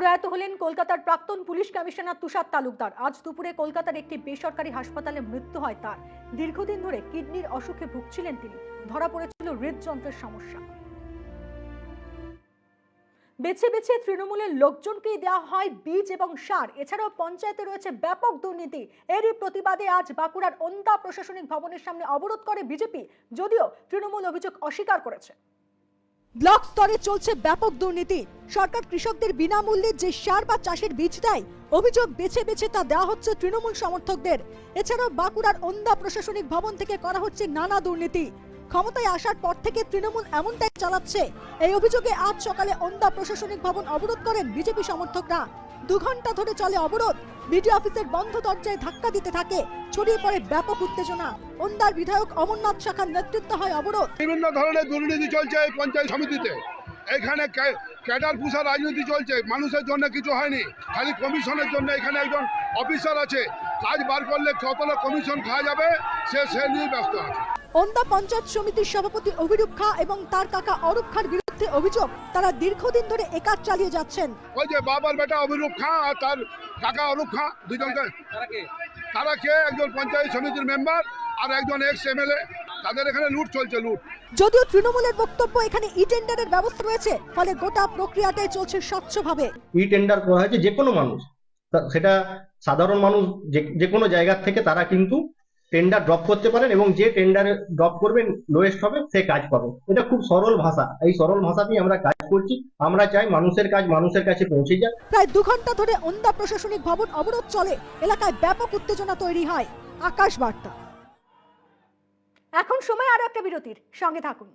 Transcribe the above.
প্রয়াত হলেন কলকাতার প্রাক্তন পুলিশ কমিশনার তুষার তালুকদার। আজ দুপুরে কলকাতার একটি বেসরকারি হাসপাতালে মৃত্যু হয় তার। দীর্ঘদিন ধরে কিডনির অসুখে ভুগছিলেন তিনি। ধরা পড়েছিল হৃদযন্ত্রের সমস্যা। বেছে বেছে তৃণমূলের লোকজনকেই দেওয়া হয় বীজ এবং সার। এছাড়াও পঞ্চায়েতে রয়েছে ব্যাপক দুর্নীতি। এরই প্রতিবাদে আজ বাঁকুড়ার ওন্দা প্রশাসনিক ভবনের সামনে অবরোধ করে বিজেপি। যদিও তৃণমূল অভিযোগ অস্বীকার করেছে। ব্লক স্তরে চলছে ব্যাপক দুর্নীতি। সরকার কৃষকদের বিনামূল্যে যে সার বা চাষের বীজ দেয়, অভিযোগ বেছে বেছে তা দেওয়া হচ্ছে তৃণমূল সমর্থকদের। এছাড়াও বাঁকুড়ার ওন্দা প্রশাসনিক ভবন থেকে করা হচ্ছে নানা দুর্নীতি। ক্ষমতায় আসার পর থেকে তৃণমূল এমনটাই চালাচ্ছে। এই অভিযোগে আজ সকালে অন্দা প্রশাসনিক ভবন অবরোধ করেন বিজেপি সমর্থকরা। দু ঘণ্টা ধরে চলে অবরোধ। বিডিও অফিসের বন্ধ দরজায় ধাক্কা দিতে থাকে। ছড়িয়ে পড়ে ব্যাপক উত্তেজনা। ওন্দার বিধায়ক অমরনাথ শাখার নেতৃত্ব হয় অবরোধ। বিভিন্ন ধরনের দুর্নীতি চলছে এই পঞ্চায়েত সমিতিতে। এখানে ক্যাডার পুষার রাজনীতি চলছে। মানুষের জন্য কিছু হয়নি। খালি কমিশনের জন্য এখানে একজন অফিসার আছে। কাজ বার করলে কতটা কমিশন খাওয়া যাবে, সে সে নিয়ে ব্যস্ত আছে। ওন্দা পঞ্চায়েত সমিতির সভাপতি অভিরূপ খা এবং তার কাকা অরূপ খার বিরুদ্ধে অভিযোগ তারা দীর্ঘদিন ধরে একাজ চালিয়ে যাচ্ছেন। ওই যে বাবার বেটা অভিরূপ খাঁ আর তার কাকা অরূপ খাঁ দুজনকে। তারা কে? একজন পঞ্চায়েত সমিতির মেম্বার আর একজন এক্স এমএলএ তাদের এখানে লুট চলছে লুট। যদিও তৃণমূলের বক্তব্য এখানে ই টেন্ডারের ব্যবস্থা রয়েছে ফলে গোটা প্রক্রিয়াটাই চলছে স্বচ্ছভাবে। ই টেন্ডার করা হয়েছে যে কোনো মানুষ। সেটা সাধারণ মানুষ যে- যে কোনো জায়গা থেকে তারা কিন্তু টেন্ডার ড্রপ করতে পারেন এবং যে টেন্ডারে ড্রপ করবেন লোয়েস্ট হবে সে কাজ পাবে। এটা খুব সরল ভাষা। এই সরল ভাষাতেই আমরা কাজ করছি। আমরা চাই মানুষের কাজ মানুষের কাছে পৌঁছে যাক। প্রায় দু ঘণ্টা ধরে ওন্দা প্রশাসনিক ভবন অবরোধ চলে। এলাকায় ব্যাপক উত্তেজনা তৈরি হয়। আকাশ বার্তা এখন সময় আরও একটা বিরতির। সঙ্গে থাকুন।